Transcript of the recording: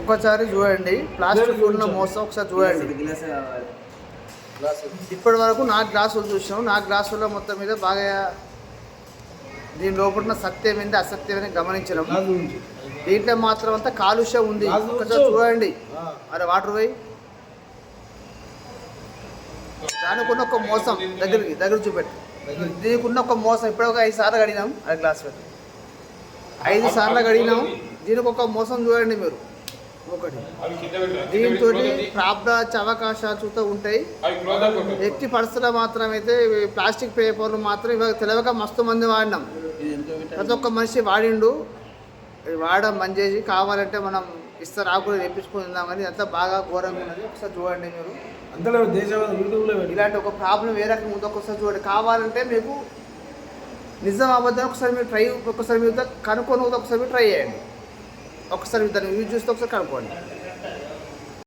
ఒక్కసారి చూడండి. ప్లాస్టిక్ ఉన్న మోసం ఒకసారి చూడండి. ఇప్పటి వరకు నా గ్లాసులు చూసాం. నా గ్లాసుల్లో మొత్తం మీద బాగా దీని లోపల సత్యం ఏంటి అసత్యం అని గమనించడం దీంట్లో మాత్రం అంతా కాలుష్యం ఉంది. ఒకసారి. చూడండి. అరే వాటర్ పోయి. దానికి ఉన్న ఒక మోసం. దగ్గరికి దగ్గర చూపెట్టు. దీనికి ఉన్న ఒక మోసం. ఇప్పుడు ఒక ఐదు సార్లు కడిగినాం. అది గ్లాస్ పెట్టు ఐదు సార్లు కడిగినాం. దీనికి ఒక మోసం చూడండి మీరు. ఒకటి. దీంతో వచ్చే అవకాశాలు చూస్తూ ఉంటాయి. ఎట్టి పరిస్థితుల్లో మాత్రం అయితే ఇవి ప్లాస్టిక్ పేపర్లు మాత్రం ఇవాళ తెలియక మస్తు మంది వాడినాం. ఎంతో? ప్రతి ఒక్క మనిషి వాడిండు. వాడడం బంద్ చేసి కావాలంటే మనం ఇస్తారు ఆకులు తెప్పించుకుందాం కానీ అంతా బాగా ఘోరంగా ఉన్నది ఒకసారి చూడండి మీరు. పెట్టి. ఇలాంటి ఒక ప్రాబ్లం ఏ రకంగా ఉందో ఒకసారి చూడండి. కావాలంటే మీకు నిజం అబద్ధం ఒకసారి మీరు ట్రై ఒకసారి మీరు కనుక్కొని ఒకసారి మీరు ట్రై చేయండి. ఒకసారి దాన్ని యూజ్ చేస్తే ఒకసారి కనుక్కోండి.